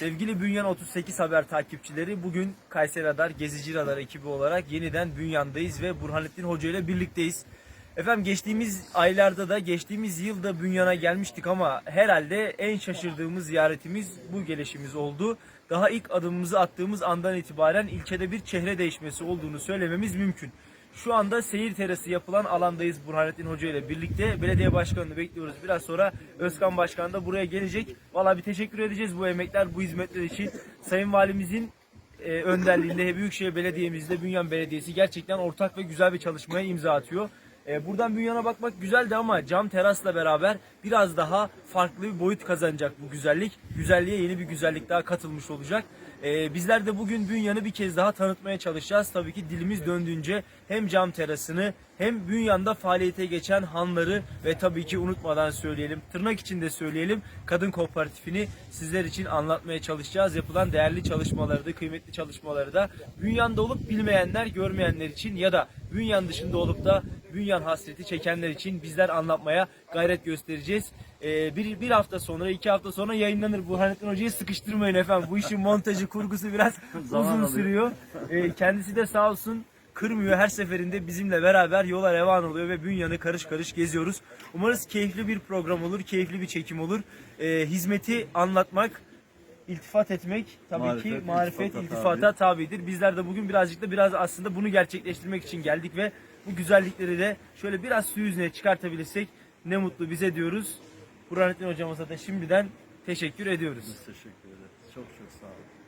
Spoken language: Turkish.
Sevgili Bünyan 38 Haber takipçileri bugün Kayseri Radar Gezici Radar ekibi olarak yeniden Bünyan'dayız ve Burhanettin Hoca ile birlikteyiz. Efendim geçtiğimiz aylarda da geçtiğimiz yılda Bünyan'a gelmiştik ama herhalde en şaşırdığımız ziyaretimiz bu gelişimiz oldu. Daha ilk adımımızı attığımız andan itibaren ilçede bir çehre değişmesi olduğunu söylememiz mümkün. Şu anda seyir terası yapılan alandayız Burhanettin Hoca ile birlikte. Belediye başkanını bekliyoruz. Biraz sonra Özkan Başkan da buraya gelecek. Valla bir teşekkür edeceğiz bu emekler, bu hizmetler için. Sayın Valimizin e, önderliğinde Büyükşehir Belediye'mizde Bünyan Belediyesi gerçekten ortak ve güzel bir çalışmaya imza atıyor. E, buradan Bünyan'a bakmak güzeldi ama cam terasla beraber biraz daha farklı bir boyut kazanacak bu güzellik. Güzelliğe yeni bir güzellik daha katılmış olacak. E, bizler de bugün Bünyan'ı bir kez daha tanıtmaya çalışacağız. Tabii ki dilimiz döndüğünce hem cam terasını hem Bünyan'da faaliyete geçen hanları ve tabii ki unutmadan söyleyelim, tırnak içinde söyleyelim, kadın kooperatifini sizler için anlatmaya çalışacağız. Yapılan değerli çalışmaları da, kıymetli çalışmaları da Bünyan'da olup bilmeyenler, görmeyenler için ya da Bünyan dışında olup da Bünyan hasreti çekenler için bizler anlatmaya gayret göstereceğiz. Ee, bir, bir hafta sonra, iki hafta sonra yayınlanır. Burhanettin Hoca'yı sıkıştırmayın efendim. Bu işin montajı, kurgusu biraz Zaman uzun alıyor. sürüyor. Ee, kendisi de sağ olsun kırmıyor. Her seferinde bizimle beraber yola revan oluyor ve Bünyan'ı karış karış geziyoruz. Umarız keyifli bir program olur, keyifli bir çekim olur. Ee, hizmeti anlatmak, iltifat etmek tabii Marifet, ki marifet, iltifata iltifata tabidir. Bizler de bugün birazcık da biraz aslında bunu gerçekleştirmek için geldik ve bu güzellikleri de şöyle biraz su yüzüne çıkartabilirsek ne mutlu bize diyoruz. Burhanettin hocamıza da şimdiden teşekkür ediyoruz. Biz teşekkür ederiz. Çok çok sağ olun.